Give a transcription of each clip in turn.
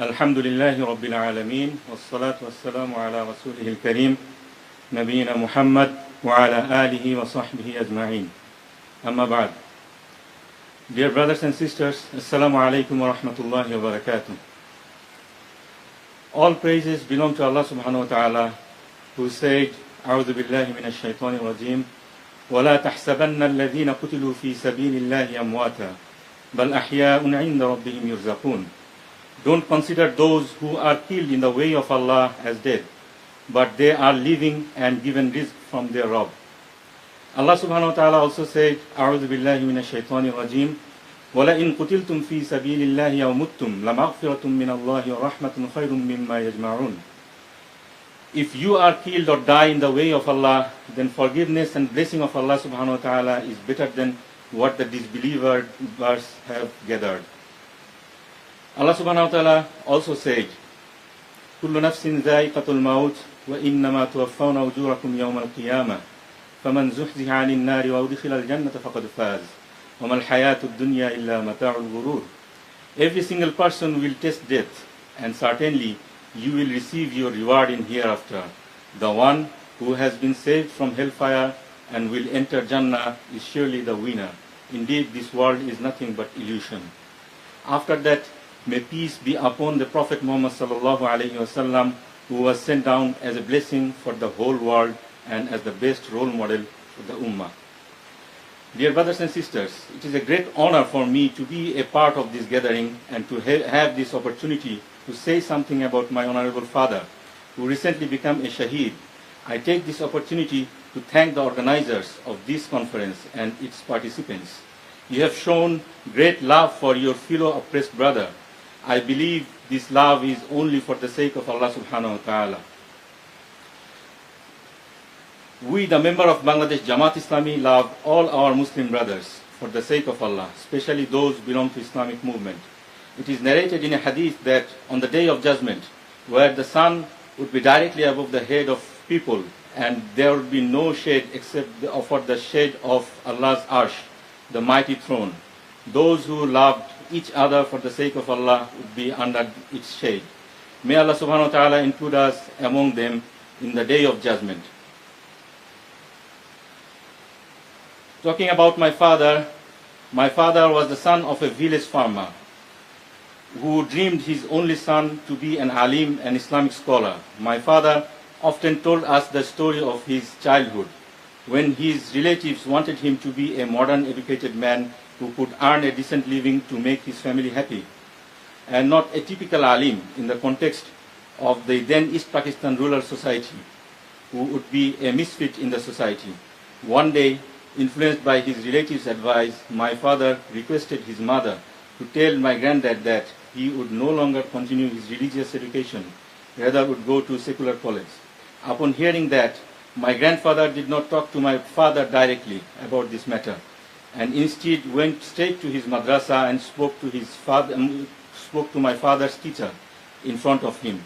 الحمد لله رب العالمين والصلاة والسلام على رسوله الكريم نبينا محمد وعلى آله وصحبه أجمعين أما بعد Dear brothers and sisters, Assalamu alaikum wa rahmatullahi wa barakatuh. All praises belong to Allah subhanahu wa ta'ala who said, أعوذ بالله من الشيطان الرجيم ولا تحسبن الذين قتلوا في سبيل الله أمواتا بل أحياء عند ربهم يرزقون Don't consider those who are killed in the way of Allah as dead, but they are living and given rizq from their Rabb. Allah subhanahu wa ta'ala also said, أعوذ بالله من الشيطان الرجيم ولئن قتلتم في سبيل الله أو متم لمغفرة من الله ورحمة خير مما يجمعون If you are killed or die in the way of Allah, then forgiveness and blessing of Allah subhanahu wa ta'ala is better than what the disbelievers have gathered. Allah subhanahu wa ta'ala also said, كل نفس ذائقة الموت وإنما توفون أجوركم يوم القيامة فمن زحزح عن النار وأدخل الجنة فقد فاز وما الحياة الدنيا إلا متاع الغرور Every single person will taste death and certainly you will receive your reward in hereafter. The one who has been saved from hellfire and will enter Jannah is surely the winner. Indeed, this world is nothing but illusion. After that, may peace be upon the Prophet Muhammad sallallahu alaihi wasallam, who was sent down as a blessing for the whole world and as the best role model for the Ummah. Dear brothers and sisters, it is a great honor for me to be a part of this gathering and to ha- have this opportunity to say something about my honorable father, who recently became a Shaheed. I take this opportunity to thank the organizers of this conference and its participants. You have shown great love for your fellow oppressed brother. I believe this love is only for the sake of Allah subhanahu wa ta'ala. We, the member of Bangladesh Jamaat Islami, love all our Muslim brothers for the sake of Allah, especially those belong to Islamic movement. It is narrated in a hadith that on the day of judgment, where the sun would be directly above the head of people, and there would be no shade except for the shade of Allah's arsh, the mighty throne. Those who loved each other for the sake of Allah would be under its shade. May Allah subhanahu wa ta'ala include us among them in the day of judgment. Talking about my father, my father was the son of a village farmer who dreamed his only son to be an alim an Islamic scholar. My father often told us the story of his childhood when his relatives wanted him to be a modern educated man who could earn a decent living to make his family happy and not a typical alim in the context of the then East Pakistan rural society who would be a misfit in the society. One day, influenced by his relatives' advice, my father requested his mother to tell my granddad that he would no longer continue his religious education, rather would go to secular college. Upon hearing that, my grandfather did not talk to my father directly about this matter, and instead went straight to his madrasa and spoke to his father, um, spoke to my father's teacher in front of him.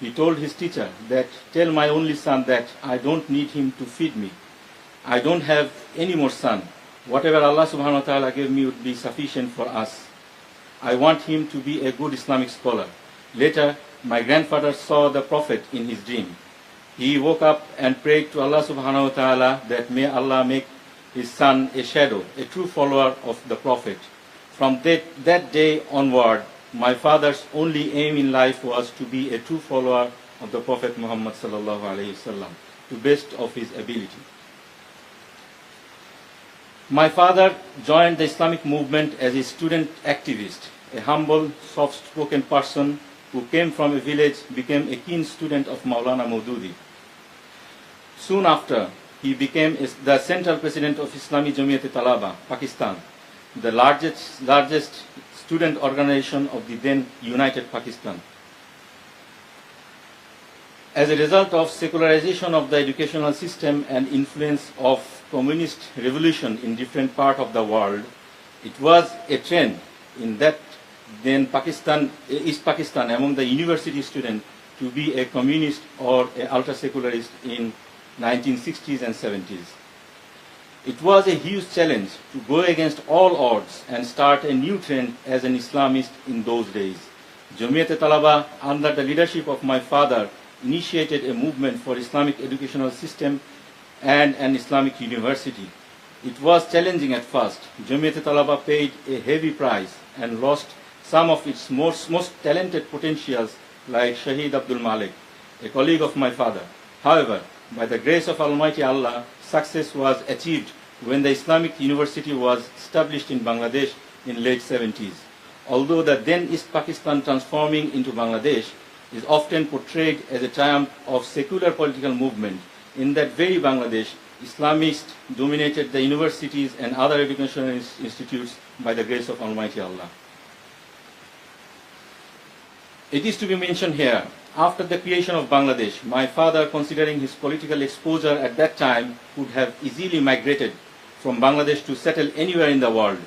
He told his teacher that tell my only son that I don't need him to feed me. I don't have any more son. Whatever Allah subhanahu wa ta'ala gave me would be sufficient for us. I want him to be a good Islamic scholar. Later, my grandfather saw the Prophet in his dream. He woke up and prayed to Allah subhanahu wa ta'ala that may Allah make his son a shadow, a true follower of the Prophet. From that, that day onward, my father's only aim in life was to be a true follower of the Prophet Muhammad sallallahu alaihi wasallam, to best of his ability. My father joined the Islamic movement as a student activist, a humble, soft-spoken person who came from a village, became a keen student of Maulana Maududi. Soon after, he became the central president of Islami Jamiyat Talaba, Pakistan, the largest, largest student organization of the then United Pakistan. As a result of secularization of the educational system and influence of communist revolution in different parts of the world, it was a trend in that then Pakistan, East Pakistan among the university students to be a communist or a ultra-secularist in 1960s and 70s. It was a huge challenge to go against all odds and start a new trend as an Islamist in those days. Jamiat Talaba, under the leadership of my father, initiated a movement for Islamic educational system and an Islamic university. It was challenging at first. Jamiat Talaba paid a heavy price and lost some of its most, most talented potentials like Shahid Abdul Malik, a colleague of my father. However, by the grace of Almighty Allah, success was achieved when the Islamic University was established in Bangladesh in late 70s. Although the then East Pakistan transforming into Bangladesh is often portrayed as a triumph of secular political movement, in that very Bangladesh, Islamists dominated the universities and other educational institutes by the grace of Almighty Allah. It is to be mentioned here, after the creation of Bangladesh, my father, considering his political exposure at that time, could have easily migrated from Bangladesh to settle anywhere in the world.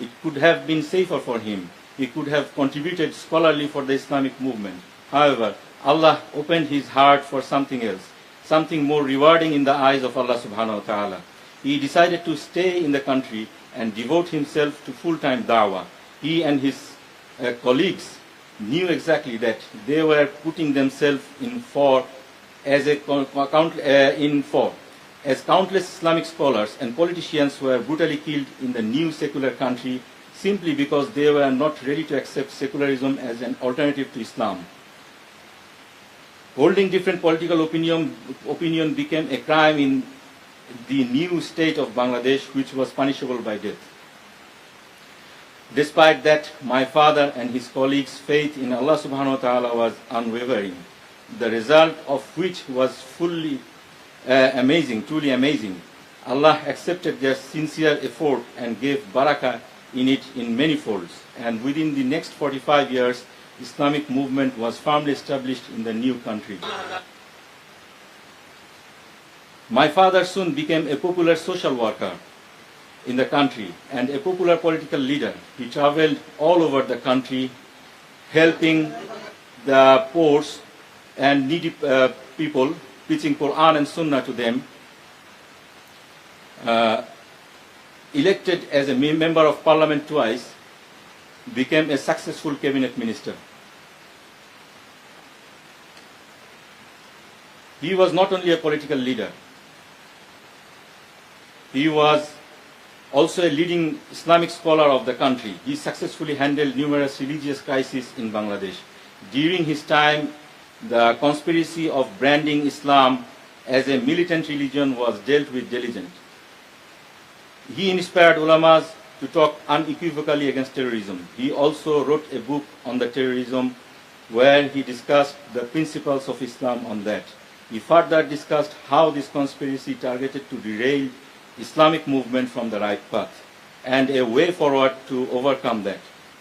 It could have been safer for him. He could have contributed scholarly for the Islamic movement. However, Allah opened his heart for something else, something more rewarding in the eyes of Allah subhanahu wa ta'ala. He decided to stay in the country and devote himself to full-time da'wah. He and his uh, colleagues knew exactly that they were putting themselves in for as a count, uh, in for as countless Islamic scholars and politicians were brutally killed in the new secular country simply because they were not ready to accept secularism as an alternative to Islam. Holding different political opinion, opinion became a crime in the new state of Bangladesh, which was punishable by death. Despite that, my father and his colleagues' faith in Allah subhanahu wa ta'ala was unwavering, the result of which was fully uh, amazing, truly amazing. Allah accepted their sincere effort and gave barakah in it in many folds. And within the next 45 years, Islamic movement was firmly established in the new country. My father soon became a popular social worker in the country and a popular political leader. He traveled all over the country helping the poor and needy uh, people, preaching Quran and Sunnah to them. Uh, elected as a member of parliament twice, became a successful cabinet minister. He was not only a political leader, he was also a leading Islamic scholar of the country. He successfully handled numerous religious crises in Bangladesh. During his time, the conspiracy of branding Islam as a militant religion was dealt with diligently. He inspired ulamas to talk unequivocally against terrorism. He also wrote a book on the terrorism where he discussed the principles of Islam on that. He further discussed how this conspiracy targeted to derail Islamic movement from the right path and a way forward to overcome that.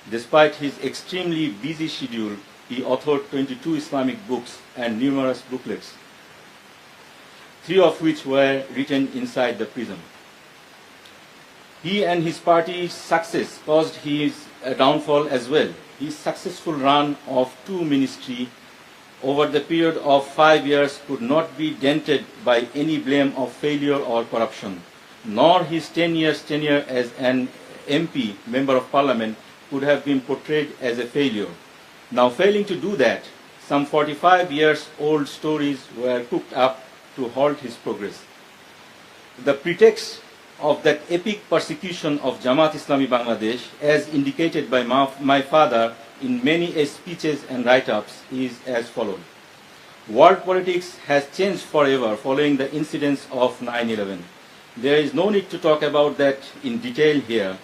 Despite his extremely busy schedule, he authored 22 Islamic books and numerous booklets, three of which were written inside the prison. He and his party's success caused his uh, downfall as well. His successful run of two ministry over the period of five years could not be dented by any blame of failure or corruption nor his 10 years tenure as an MP, Member of Parliament, could have been portrayed as a failure. Now, failing to do that, some 45 years old stories were cooked up to halt his progress. The pretext of that epic persecution of Jamaat Islami Bangladesh, as indicated by my father in many speeches and write-ups, is as follows. World politics has changed forever following the incidents of 9-11. There is no need to talk about that in detail here.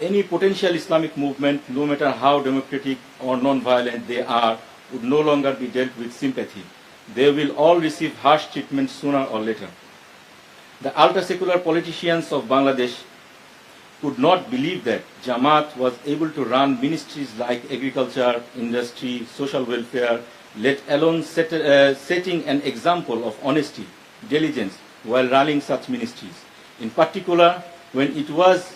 Any potential Islamic movement, no matter how democratic or non-violent they are, would no longer be dealt with sympathy. They will all receive harsh treatment sooner or later. The ultra-secular politicians of Bangladesh could not believe that Jamaat was able to run ministries like agriculture, industry, social welfare, let alone set, uh, setting an example of honesty, diligence, while running such ministries. In particular, when it was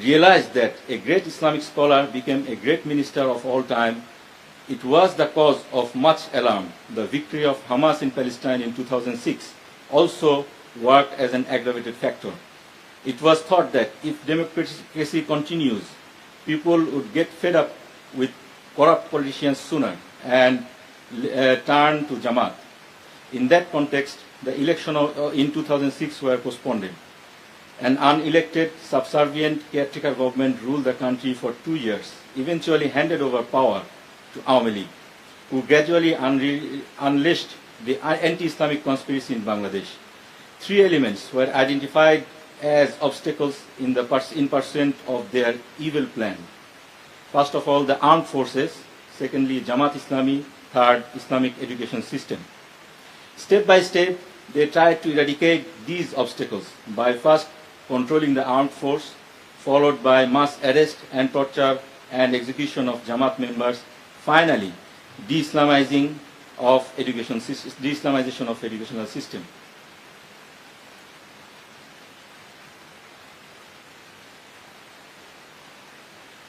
realized that a great Islamic scholar became a great minister of all time, it was the cause of much alarm. The victory of Hamas in Palestine in 2006 also worked as an aggravated factor. It was thought that if democracy continues, people would get fed up with corrupt politicians sooner and uh, turn to Jamaat. In that context, the election of, uh, in 2006 were postponed. An unelected, subservient caretaker government ruled the country for two years, eventually handed over power to Awami who gradually unleashed the anti-Islamic conspiracy in Bangladesh. Three elements were identified as obstacles in, the in pursuit of their evil plan. First of all, the armed forces. Secondly, Jamaat Islami. Third, Islamic education system. Step by step, they tried to eradicate these obstacles by first controlling the armed force, followed by mass arrest and torture and execution of Jamaat members. Finally, de-Islamizing of education, de-Islamization of educational system.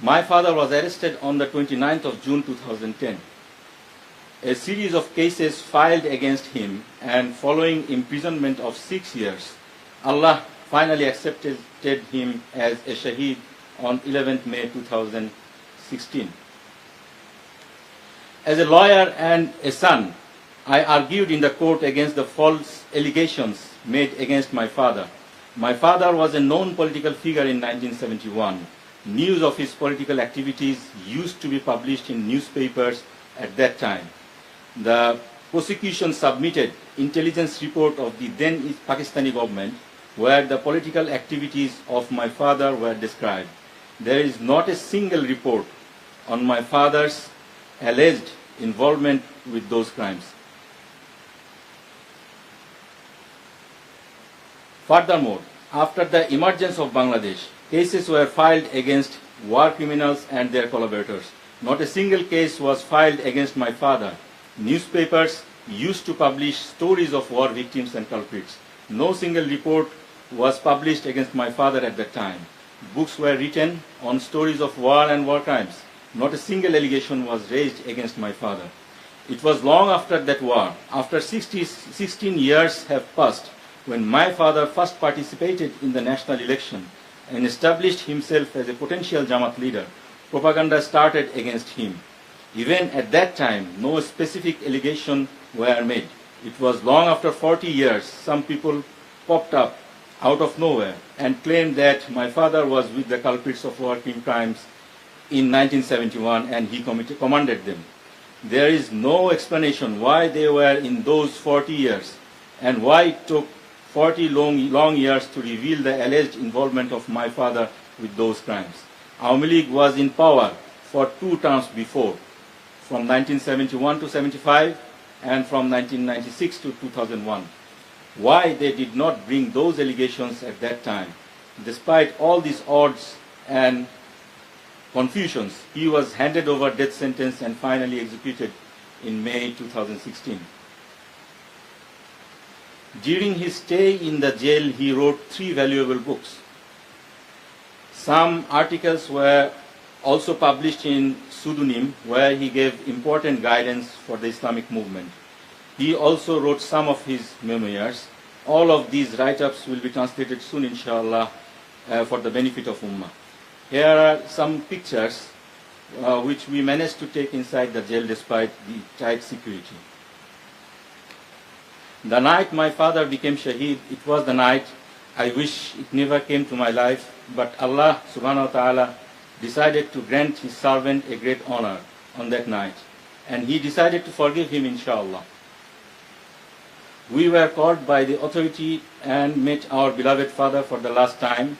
My father was arrested on the 29th of June 2010. A series of cases filed against him and following imprisonment of six years, Allah finally accepted him as a shaheed on 11th May 2016. As a lawyer and a son, I argued in the court against the false allegations made against my father. My father was a known political figure in 1971. News of his political activities used to be published in newspapers at that time. The prosecution submitted intelligence report of the then Pakistani government where the political activities of my father were described. There is not a single report on my father's alleged involvement with those crimes. Furthermore, after the emergence of Bangladesh, cases were filed against war criminals and their collaborators. Not a single case was filed against my father. Newspapers used to publish stories of war victims and culprits. No single report was published against my father at that time. Books were written on stories of war and war crimes. Not a single allegation was raised against my father. It was long after that war, after 60, 16 years have passed, when my father first participated in the national election and established himself as a potential Jamaat leader, propaganda started against him. Even at that time, no specific allegation were made. It was long after 40 years, some people popped up out of nowhere and claimed that my father was with the culprits of war crimes in 1971 and he commanded them. There is no explanation why they were in those 40 years and why it took 40 long, long years to reveal the alleged involvement of my father with those crimes. League was in power for two terms before, from 1971 to 75 and from 1996 to 2001. Why they did not bring those allegations at that time? Despite all these odds and confusions, he was handed over death sentence and finally executed in May 2016. During his stay in the jail, he wrote three valuable books. Some articles were also published in pseudonym where he gave important guidance for the Islamic movement. He also wrote some of his memoirs. All of these write-ups will be translated soon, inshallah, uh, for the benefit of Ummah. Here are some pictures uh, which we managed to take inside the jail despite the tight security. The night my father became Shaheed, it was the night I wish it never came to my life, but Allah subhanahu wa ta'ala decided to grant his servant a great honor on that night. And he decided to forgive him, inshallah. We were called by the authority and met our beloved father for the last time.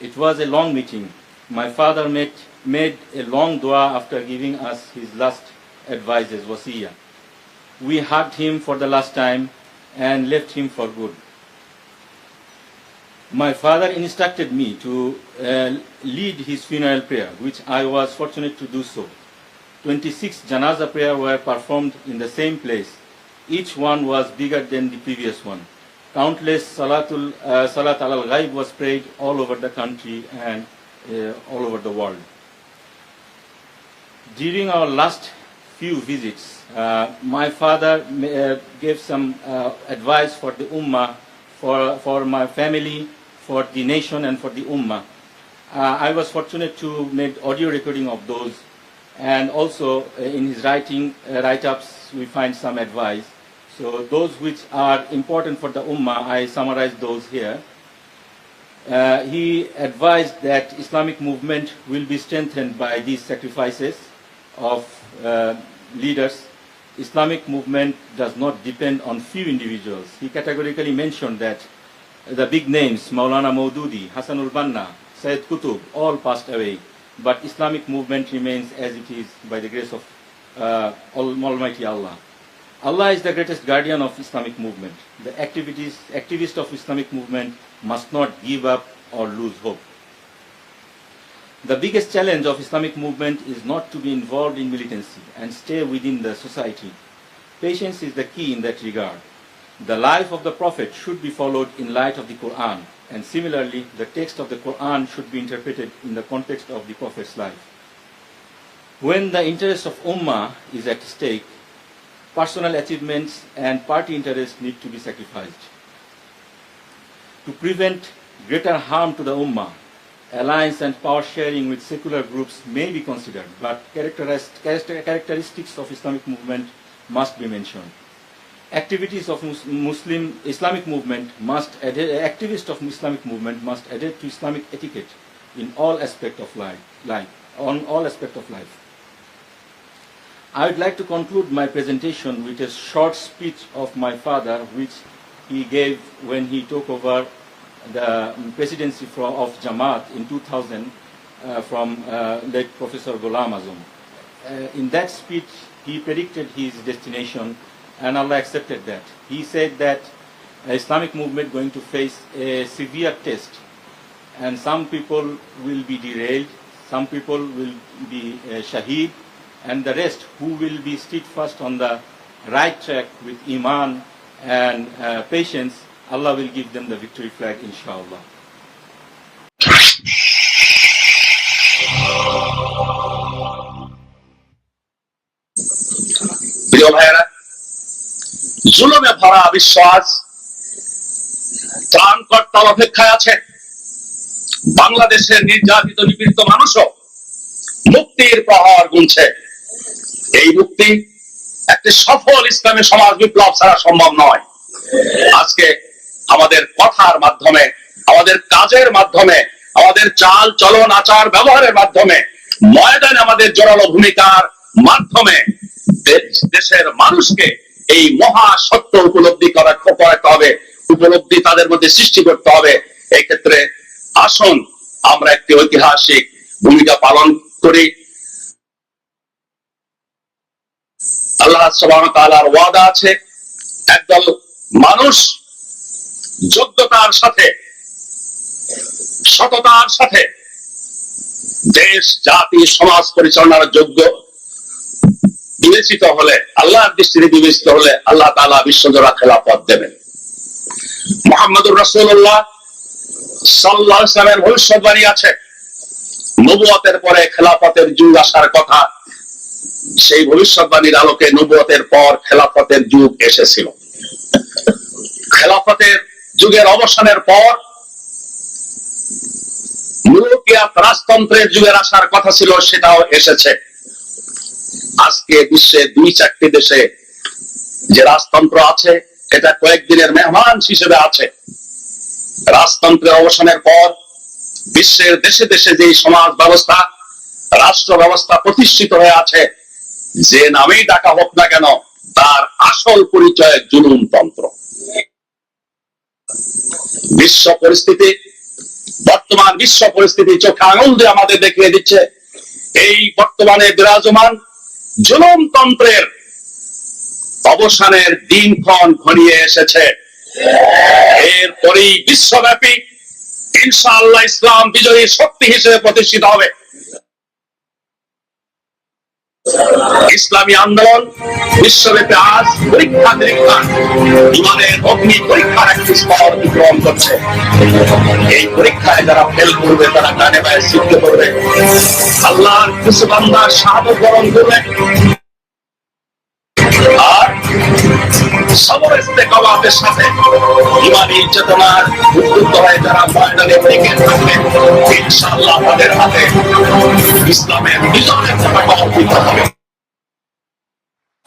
It was a long meeting. My father made, made a long dua after giving us his last advices, wasiyah. We hugged him for the last time and left him for good. My father instructed me to uh, lead his funeral prayer, which I was fortunate to do so. 26 janaza prayer were performed in the same place. Each one was bigger than the previous one. Countless salatul, uh, salat al ghaib was prayed all over the country and uh, all over the world. During our last few visits, uh, my father uh, gave some uh, advice for the ummah, for, for my family, for the nation, and for the ummah. Uh, I was fortunate to make audio recording of those, and also in his writing write-ups we find some advice. So those which are important for the Ummah, I summarize those here. Uh, he advised that Islamic movement will be strengthened by these sacrifices of uh, leaders. Islamic movement does not depend on few individuals. He categorically mentioned that the big names, Maulana Maududi, Hassanul Banna, Sayyid Qutb, all passed away. But Islamic movement remains as it is by the grace of uh, Almighty Allah. Allah is the greatest guardian of Islamic movement. The activities, activists of Islamic movement must not give up or lose hope. The biggest challenge of Islamic movement is not to be involved in militancy and stay within the society. Patience is the key in that regard. The life of the Prophet should be followed in light of the Quran, and similarly, the text of the Quran should be interpreted in the context of the Prophet's life. When the interest of Ummah is at stake, personal achievements and party interests need to be sacrificed. To prevent greater harm to the Ummah, alliance and power sharing with secular groups may be considered, but characteris- characteristics of Islamic movement must be mentioned. Activities of Muslim Islamic movement must activists of Islamic movement must adhere to Islamic etiquette in all aspect of life, life on all aspect of life. I would like to conclude my presentation with a short speech of my father, which he gave when he took over the presidency of Jamaat in 2000 uh, from uh, late Professor Ghulam. Uh, in that speech, he predicted his destination, and Allah accepted that. He said that Islamic movement going to face a severe test, and some people will be derailed, some people will be uh, shaheed, and the rest who will be steadfast on the right track with iman and uh, patience, Allah will give them the victory flag, inshallah. প্রিয় ভরা বিশ্বাস ত্রাণকর্তার অপেক্ষায় আছে বাংলাদেশের নির্যাতিত নিপীড়িত মানুষও মুক্তির প্রহর গুনছে এই মুক্তি একটি সফল ইসলামী সমাজ বিপ্লব ছাড়া সম্ভব নয়। আজকে আমাদের কথার মাধ্যমে, আমাদের কাজের মাধ্যমে, আমাদের চাল, চলন, আচার, ব্যবহারের মাধ্যমে, ময়দানে আমাদের জোরালো ভূমিকার মাধ্যমে দেশ- দেশের মানুষকে এই মহা সত্য উপলব্ধি করা, করাতে হবে, উপলব্ধি তাদের মধ্যে সৃষ্টি করতে হবে। এই ক্ষেত্রে আসুন, আমরা একটি ঐতিহাসিক ভূমিকা পালন করি। আল্লাহ তাআলার ওয়াদা আছে, একদল মানুষ যোগ্যতার সাথে, সততার সাথে দেশ, জাতি, সমাজ পরিচালনার যোগ্য, বিবেচিত হলে, আল্লাহর দৃষ্টিতে বিবেচিত হলে আল্লাহ তাআলা বিশ্বজোড়া খেলাফত দেবেন। মোহাম্মদুর রসুল্লাহ আলাইহি ওয়াসাল্লামের ভবিষ্যৎবাণী আছে। নবুয়তের পরে খেলাফতের যুগ আসার কথা সেই ভবিষ্যৎবাণীর আলোকে নবুয়তের পর খেলাফতের যুগ এসেছিল। খেলাফতের যুগের অবসানের পর রাজতন্ত্রের যুগের আসার কথা ছিল, সেটাও এসেছে। আজকে বিশ্বে দুই চারটি দেশে যে রাজতন্ত্র আছে, এটা কয়েকদিনের মেহমান হিসেবে আছে। রাজতন্ত্রের অবসানের পর বিশ্বের দেশে দেশে যে সমাজ ব্যবস্থা, রাষ্ট্র ব্যবস্থা প্রতিষ্ঠিত হয়ে আছে যে নামেই ডাকা হোক না কেন, তার আসল পরিচয় জুলুমতন্ত্র বিশ্ব পরিস্থিতি, বর্তমান বিশ্ব পরিস্থিতি চোখে আঙুল দিয়ে আমাদের দেখিয়ে দিচ্ছে, এই বর্তমানে বিরাজমান জুলুমতন্ত্রের অবসানের দিনক্ষণ ঘনিয়ে এসেছে। এরপরেই বিশ্বব্যাপী, ইনশাআল্লাহ ইসলাম বিজয়ী শক্তি হিসেবে প্রতিষ্ঠিত হবে। ইসলামী আন্দোলন বিশ্বব্যাপী আজ পরীক্ষা নিরীক্ষা। জীবনের অগ্নি পরীক্ষার একটি স্তর অতিক্রম করছে। এই পরীক্ষায় যারা ফেল করবে, তারা গানে বায়ে সিদ্ধ করবে আল্লাহর কিছু বান্দার সাহায্য গ্রহণ করবে। হয়ে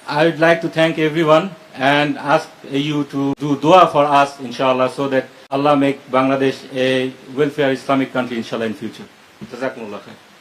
I would like to thank everyone and ask you to do dua for us, inshallah, so that Allah make Bangladesh a welfare Islamic country, inshallah, in future. Jazakumullah khair.